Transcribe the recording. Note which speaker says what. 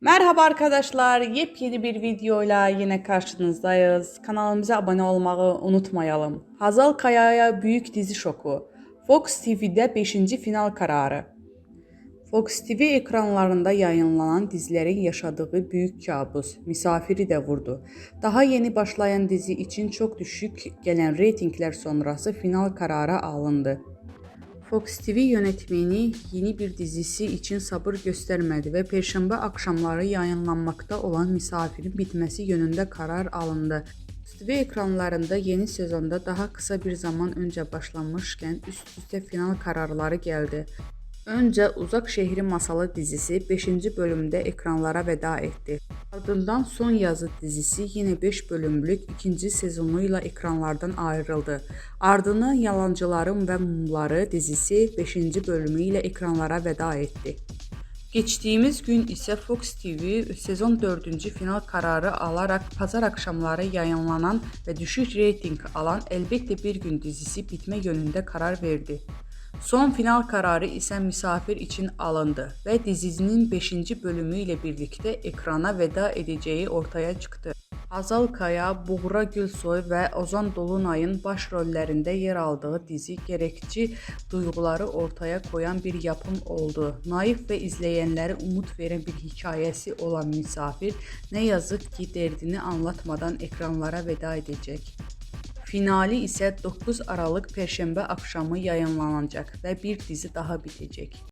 Speaker 1: Merhaba arkadaşlar, yepyeni bir videoyla yine karşınızdayız. Kanalımıza abone olmayı unutmayalım. Hazal Kaya'ya büyük dizi şoku. Fox TV'de 5. final kararı. Fox TV ekranlarında yayınlanan dizilerin yaşadığı büyük kabus, misafiri de vurdu. Daha yeni başlayan dizi için çok düşük gelen reytingler sonrası final kararı alındı. Fox TV yönetmeni yeni bir dizisi için sabır göstermedi ve Perşembe akşamları yayınlanmakta olan Misafirin bitmesi yönünde karar alındı. TV ekranlarında yeni sezonda daha kısa bir zaman önce başlamışken üst üste final kararları geldi. Önce Uzak Şehri Masalı dizisi 5. bölümde ekranlara veda etti. Ardından Son Yazı dizisi yine 5 bölümlük ikinci sezonuyla ekranlardan ayrıldı. Ardından Yalancıların ve Mumları dizisi 5. bölümüyle ekranlara veda etti. Geçtiğimiz gün ise Fox TV sezon 4. final kararı alarak pazar akşamları yayınlanan ve düşük reyting alan Elbette Bir Gün dizisi bitme yönünde karar verdi. Son final kararı ise misafir için alındı ve dizinin 5. bölümüyle birlikte ekrana veda edeceği ortaya çıktı. Hazal Kaya, Buğra Gülsoy ve Ozan Dolunay'ın başrollerinde yer aldığı dizi gerekçi duyguları ortaya koyan bir yapım oldu. Naif ve izleyenlere umut veren bir hikayesi olan Misafir ne yazık ki derdini anlatmadan ekranlara veda edecek. Finali ise 9 Aralık Perşembe akşamı yayınlanacak ve bir dizi daha bitecek.